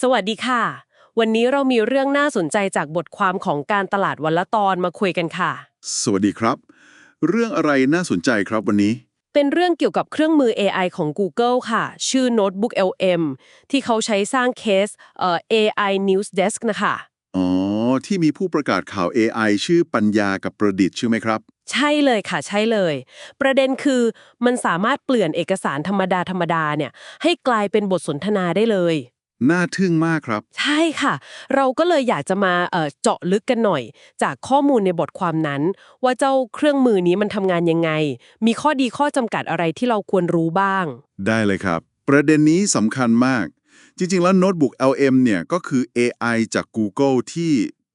สวัสดีค่ะ วันนี้เรามีเรื่องน่าสนใจจากบทความของการตลาดวันละตอนมาคุยกันค่ะ สวัสดีครับ เรื่องอะไรน่าสนใจครับวันนี้ เป็นเรื่องเกี่ยวกับเครื่องมือ AI ของ Google ค่ะ ชื่อ Notebook LM ที่เขาใช้สร้างเคสเอ่อ AI News Desk นะคะ อ๋อ ที่มีผู้ประกาศข่าว AI ชื่อปัญญากับประดิษฐ์ใช่ไหมครับ ใช่เลยค่ะ ใช่เลย ประเด็นคือมันสามารถเปลี่ยนเอกสารธรรมดาธรรมดาเนี่ยให้กลายเป็นบทสนทนาได้เลย น่าทึ่งมากครับ ใช่ค่ะ เราก็เลยอยากจะมาเอ่อเจาะลึกกันหน่อย จากข้อมูลในบทความนั้น ว่าเจ้าเครื่องมือนี้มันทำงานยังไง มีข้อดีข้อจำกัดอะไรที่เราควรรู้บ้าง ได้เลยครับ ประเด็นนี้สำคัญมาก จริง ๆ แล้วโน้ตบุ๊ก LM เนี่ยก็คือ AI จาก Google ที่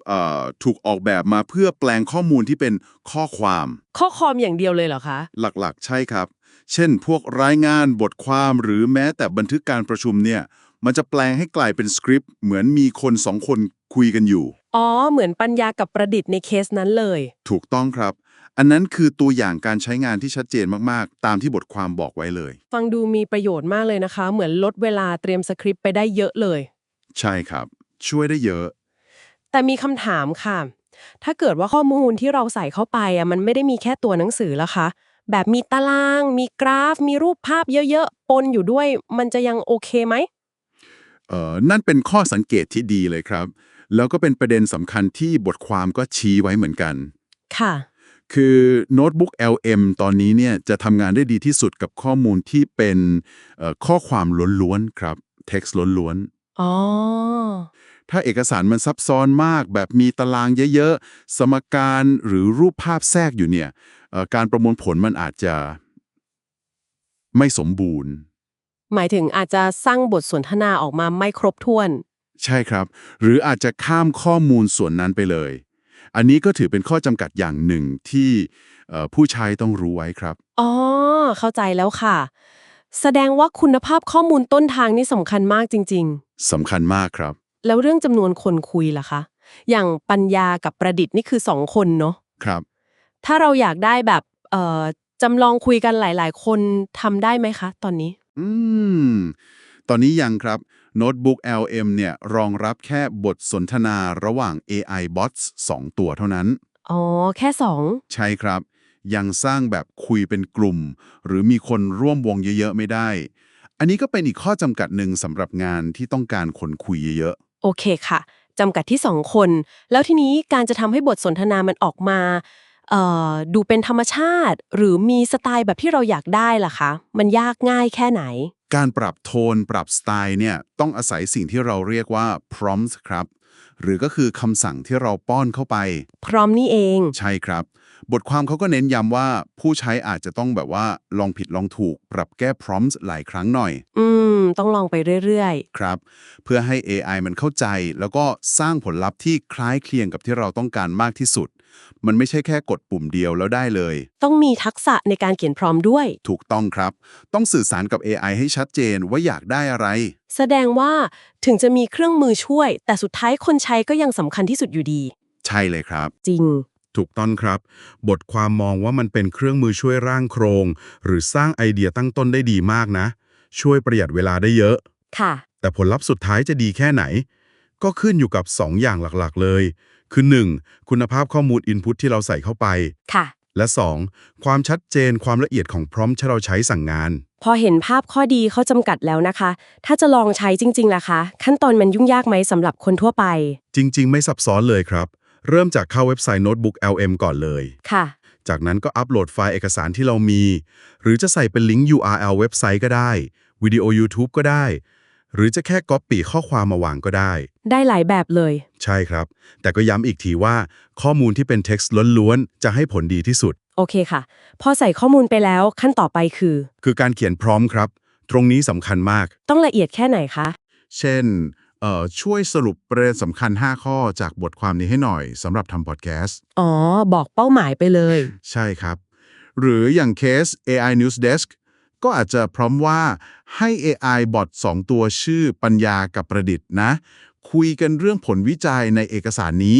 เอ่อถูกออกแบบมาเพื่อแปลงข้อมูลที่เป็นข้อความ ข้อความอย่างเดียวเลยเหรอคะ หลักๆ ใช่ครับ เช่น พวกรายงานบทความหรือแม้แต่บันทึกการประชุมเนี่ย มันจะแปลงให้กลายเป็นสคริปต์เหมือนมีคนสองคนคุยกันอยู่ อ๋อ เหมือนปัญญากับประดิษฐ์ในเคสนั้นเลย ถูกต้องครับ อันนั้นคือตัวอย่างการใช้งานที่ชัดเจนมากๆ ตามที่บทความบอกไว้เลย ฟังดูมีประโยชน์มากเลยนะคะ เหมือนลดเวลาเตรียมสคริปต์ไปได้เยอะเลย ใช่ครับ ช่วยได้เยอะ แต่มีคำถามค่ะ ถ้าเกิดว่าข้อมูลที่เราใส่เข้าไปอะมันไม่ได้มีแค่ตัวหนังสือละคะ แบบมีตาราง มีกราฟ มีรูปภาพเยอะๆปนอยู่ด้วย มันจะยังโอเคไหม เอ่อนั่นเป็นข้อสังเกตที่ดีเลยครับ แล้วก็เป็นประเด็นสำคัญที่บทความก็ชี้ไว้เหมือนกัน ค่ะ คือโน้ตบุ๊ก LM ตอนนี้เนี่ยจะทำงานได้ดีที่สุดกับข้อมูลที่เป็นเอ่อข้อความล้วนๆครับ text ล้วนอ๋อ ๆ ถ้าเอกสารมันซับซ้อนมาก แบบมีตารางเยอะๆ สมการหรือรูปภาพแทรกอยู่เนี่ยเอ่อการประมวลผลมันอาจจะไม่สมบูรณ์ หมายถึงอาจจะสร้างบทสนทนาออกมาไม่ครบถ้วน ใช่ครับ หรืออาจจะข้ามข้อมูลส่วนนั้นไปเลย อันนี้ก็ถือเป็นข้อจำกัดอย่างหนึ่งที่เอ่อผู้ใช้ต้องรู้ไว้ครับ อ๋อ เข้าใจแล้วค่ะ แสดงว่าคุณภาพข้อมูลต้นทางนี่สำคัญมากจริงสำคัญมากครับๆแล้วเรื่องจำนวนคนคุยล่ะคะ อย่างปัญญากับประดิษฐ์นี่คือสองคนเนาะ ครับ ถ้าเราอยากได้แบบเอ่อจำลองคุยกันหลาย ๆ คนทำได้ไหมคะ ตอนนี้ อืม ตอนนี้ยังครับโน้ตบุ๊ก LM เนี่ยรองรับแค่บทสนทนาระหว่าง AI bots 2 ตัวเท่านั้น อ๋อ แค่สองใช่ครับ ยังสร้างแบบคุยเป็นกลุ่ม หรือมีคนร่วมวงเยอะๆ ไม่ได้ อันนี้ก็เป็นอีกข้อจำกัดหนึ่งสำหรับงานที่ต้องการคนคุยเยอะโอเคค่ะจำกัดที่สองคน แล้วทีนี้การจะทำให้บทสนทนามันออกมาเอ่อ ดูเป็นธรรมชาติ หรือมีสไตล์แบบที่เราอยากได้ล่ะคะ มันยากง่ายแค่ไหนๆการปรับโทนปรับสไตล์เนี่ยต้องอาศัยสิ่งที่เราเรียกว่า prompt ครับ หรือก็คือคำสั่งที่เราป้อนเข้าไป พร้อมนี่เอง ใช่ครับ บทความเขาก็เน้นย้ำว่าผู้ใช้อาจจะต้องแบบว่าลองผิดลองถูก ปรับแก้ prompts หลายครั้งหน่อย อืม ต้องลองไปเรื่อยครับ เพื่อให้ AI มันเข้าใจ แล้วก็สร้างผลลัพธ์ที่คล้ายเคลียงกับที่เราต้องการมากที่สุด มันไม่ใช่แค่กดปุ่มเดียวแล้วได้เลยๆต้องมีทักษะในการเขียนพร้อมด้วย ถูกต้องครับ ต้องสื่อสารกับ AI ให้ชัดเจนว่าอยากได้อะไร แสดงว่าถึงจะมีเครื่องมือช่วย แต่สุดท้ายคนใช้ก็ยังสำคัญที่สุดอยู่ดี ใช่เลยครับ จริง ถูกต้องครับ บทความมองว่ามันเป็นเครื่องมือช่วยร่างโครง หรือสร้างไอเดียตั้งต้นได้ดีมากนะ ช่วยประหยัดเวลาได้เยอะ ค่ะ แต่ผลลัพธ์สุดท้ายจะดีแค่ไหน ก็ขึ้นอยู่กับ 2 อย่างหลักๆ เลย คือ 1. คุณภาพข้อมูล Input ที่เราใส่เข้าไป ค่ะ และ 2. ความชัดเจนความละเอียดของพร้อมที่เราใช้สั่งงาน พอเห็นภาพข้อดีเขาจำกัดแล้วนะคะ ถ้าจะลองใช้จริงๆล่ะคะ ขั้นตอนมันยุ่งยากไหมสำหรับคนทั่วไป จริง ๆ ไม่ซับซ้อนเลยครับ เริ่มจากเข้าเว็บไซต์ Notebook LM ก่อนเลย ค่ะ จากนั้นก็อัปโหลดไฟล์เอกสารที่เรามี หรือจะใส่เป็นลิงก์ URL เว็บไซต์ก็ได้วิดีโอ YouTube ก็ได้ หรือจะแค่ก๊อปปี้ข้อความมาวางก็ได้ ได้หลายแบบเลย ใช่ครับ แต่ก็ย้ำอีกทีว่า ข้อมูลที่เป็น text ล้วนๆ จะให้ผลดีที่สุด โอเคค่ะ พอใส่ข้อมูลไปแล้วขั้นต่อไปคือ คือการเขียนพร้อมครับ ตรงนี้สำคัญมาก ต้องละเอียดแค่ไหนคะ เช่นเอ่อช่วยสรุปประเด็นสำคัญ 5 ข้อจากบทความนี้ให้หน่อยสำหรับทำพอดแคสต์อ๋อ บอกเป้าหมายไปเลย ใช่ครับ หรืออย่างเคส AI News Desk ก็อาจจะพร้อมว่าให้ AI บอท2ตัวชื่อปัญญากับประดิษฐ์นะ คุยกันเรื่องผลวิจัยในเอกสารนี้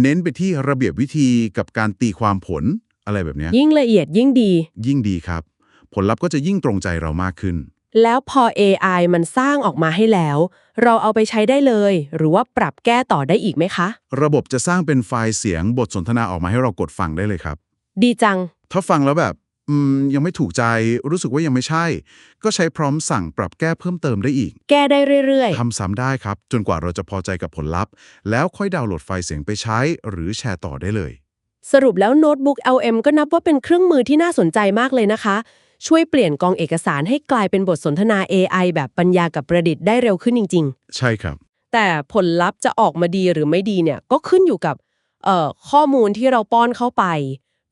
เน้นไปที่ระเบียบวิธีกับการตีความผลอะไรแบบเนี้ยยิ่งละเอียดยิ่งดี ยิ่งดีครับ ผลลัพธ์ก็จะยิ่งตรงใจเรามากขึ้น แล้วพอ AI มันสร้างออกมาให้แล้ว เราเอาไปใช้ได้เลย หรือว่าปรับแก้ต่อได้อีกไหมคะ ระบบจะสร้างเป็นไฟล์เสียงบทสนทนาออกมาให้เรากดฟังได้เลยครับ ดีจัง ถ้าฟังแล้วแบบอืม ยังไม่ถูกใจรู้สึกว่ายังไม่ใช่ ก็ใช้พร้อมสั่งปรับแก้เพิ่มเติมได้อีก แก้ได้เรื่อยทำซ้ำได้ครับ จนกว่าเราจะพอใจกับผลลัพธ์ แล้วค่อยดาวน์โหลดไฟล์เสียงไปใช้ หรือแชร์ต่อได้เลย ๆ สรุปแล้วโน้ตบุ๊ก LM ก็นับว่าเป็นเครื่องมือที่น่าสนใจมากเลยนะคะ ช่วยเปลี่ยนกองเอกสารให้กลายเป็นบทสนทนา AI แบบปัญญากับประดิษฐ์ได้เร็วขึ้นจริง ๆ ใช่ครับ แต่ผลลัพธ์จะออกมาดีหรือไม่ดีเนี่ยก็ขึ้นอยู่กับเอ่อข้อมูลที่เราป้อนเข้าไป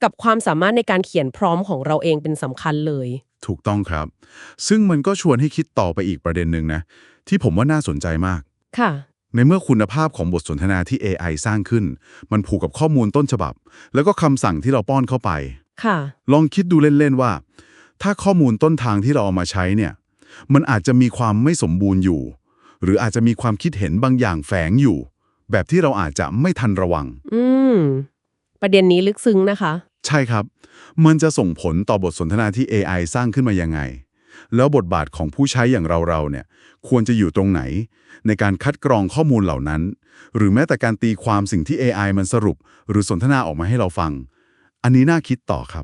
กับความสามารถในการเขียนพร้อมของเราเองเป็นสำคัญเลย ถูกต้องครับ ซึ่งมันก็ชวนให้คิดต่อไปอีกประเด็นหนึ่งนะ ที่ผมว่าน่าสนใจมาก ค่ะ ในเมื่อคุณภาพของบทสนทนาที่ AI สร้างขึ้น มันผูกกับข้อมูลต้นฉบับ แล้วก็คำสั่งที่เราป้อนเข้าไป ค่ะ ลองคิดดูเล่น ๆ ว่า ถ้าข้อมูลต้นทางที่เราเอามาใช้เนี่ย มันอาจจะมีความไม่สมบูรณ์อยู่ หรืออาจจะมีความคิดเห็นบางอย่างแฝงอยู่ แบบที่เราอาจจะไม่ทันระวัง อืม ประเด็นนี้ลึกซึ้งนะคะ ใช่ครับ มันจะส่งผลต่อบทสนทนาที่ AI สร้างขึ้นมายังไง แล้วบทบาทของผู้ใช้อย่างเราๆเนี่ยควรจะอยู่ตรงไหน ในการคัดกรองข้อมูลเหล่านั้น หรือแม้แต่การตีความสิ่งที่ AI มันสรุป หรือสนทนาออกมาให้เราฟัง อันนี้น่าคิดต่อครับ